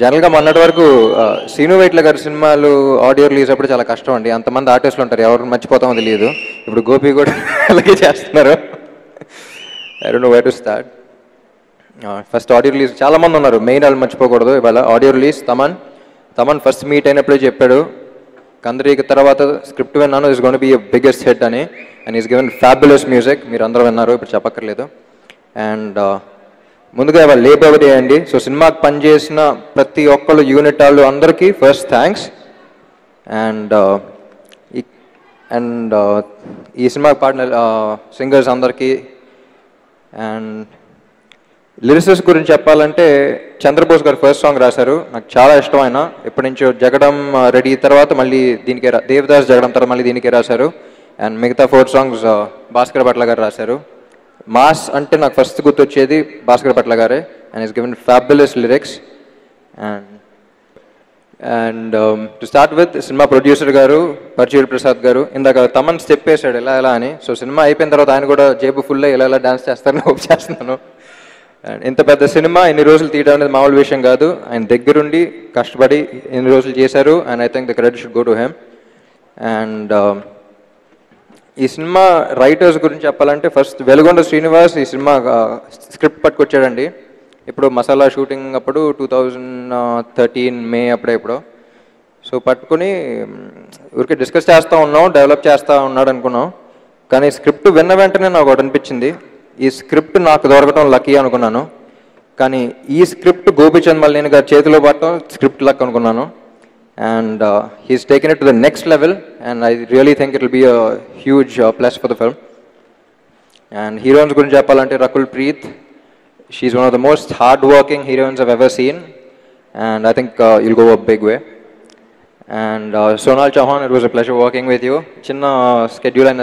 జనరల్గా మొన్నటి వరకు శ్రీను వైట్ల గారి సినిమాలు ఆడియో రిలీజ్ అప్పుడు చాలా కష్టం అండి. అంతమంది ఆర్టిస్టులు ఉంటారు. ఎవరు మర్చిపోతామో తెలియదు. ఇప్పుడు గోపి కూడా అలాగే చేస్తున్నారు. I don't know why to start first audio release చాలామంది ఉన్నారు. మెయిన్ వాళ్ళు మర్చిపోకూడదు. ఇవాళ audio release Thaman. Thaman first meet అయినప్పుడే చెప్పాడు. కందరికి తర్వాత స్క్రిప్ట్ విన్నాను. Is gonna be biggest hit అని. And is given fabulous music మీరు అందరూ విన్నారు. ఇప్పుడు చెప్పక్కర్లేదు. అండ్ ముందుగా ఇవాళ లేబర్ డే అండి? సో సినిమాకి పనిచేసిన ప్రతి ఒక్కళ్ళు యూనిట్ వాళ్ళు అందరికీ ఫస్ట్ థ్యాంక్స్ అండ్ అండ్ ఈ సినిమాకి పాడిన uh, సింగర్స్ అందరికీ. అండ్ లిరిసిస్ గురించి చెప్పాలంటే చంద్రబోస్ గారు ఫస్ట్ సాంగ్ రాశారు. నాకు చాలా ఇష్టం ఆయన ఎప్పటి నుంచో జగడం uh, రెడీ తర్వాత మళ్ళీ దీనికే రా దేవదాస్ జగడం తర్వాత మళ్ళీ దీనికే రాశారు. అండ్ మిగతా four songs uh, Bhaskar Bhatla garu రాశారు. మాస్ అంటే నాకు ఫస్ట్ గుర్తొచ్చేది భాస్కర్ పట్ల గారే and is given fabulous lyrics and and to start with cinema producer గారు పర్చూరి ప్రసాద్ గారు ఇందాక తమన్ స్టెప్ వేసాడు ఎలా ఎలా అని. సో సినిమా అయిపోయిన తర్వాత ఆయన కూడా జేబు ఫుల్ ఎలా ఇలా డాన్స్ చేస్తారని హోప్ చేస్తున్నాను. అండ్ ఇంత పెద్ద సినిమా ఎన్ని రోజులు తీయడం అనేది మామూలు విషయం కాదు. ఆయన దగ్గరుండి కష్టపడి ఎన్ని రోజులు చేశారు and I think the credit should go to him and ఈ సినిమా రైటర్స్ గురించి చెప్పాలంటే ఫస్ట్ వెలుగొండ శ్రీనివాస్ ఈ సినిమా స్క్రిప్ట్ పట్టుకొచ్చాడండి. ఇప్పుడు మసాలా షూటింగ్ అప్పుడు టూ థౌజండ్ థర్టీన్ మే అప్పుడే ఇప్పుడు. సో పట్టుకుని ఊరికే డిస్కస్ చేస్తూ ఉన్నాం డెవలప్ చేస్తూ ఉన్నాడు అనుకున్నాం. కానీ స్క్రిప్ట్ విన్న వెంటనే నాకు ఒకటి అనిపించింది. ఈ స్క్రిప్ట్ నాకు దొరకడం లక్కీ అనుకున్నాను. కానీ ఈ స్క్రిప్ట్ గోపిచంద్ మల్లేని గారి చేతిలో పడటం స్క్రిప్ట్ లక్ అనుకున్నాను. and uh, he's taken it to the next level and I really think it'll be a huge uh, plus for the film. And heroines Gunja Palante Rakul Preet, she's one of the most hardworking heroines I've ever seen and I think uh, you'll go a big way. And uh, Sonal Chauhan, it was a pleasure working with you. Chinna uh, schedule and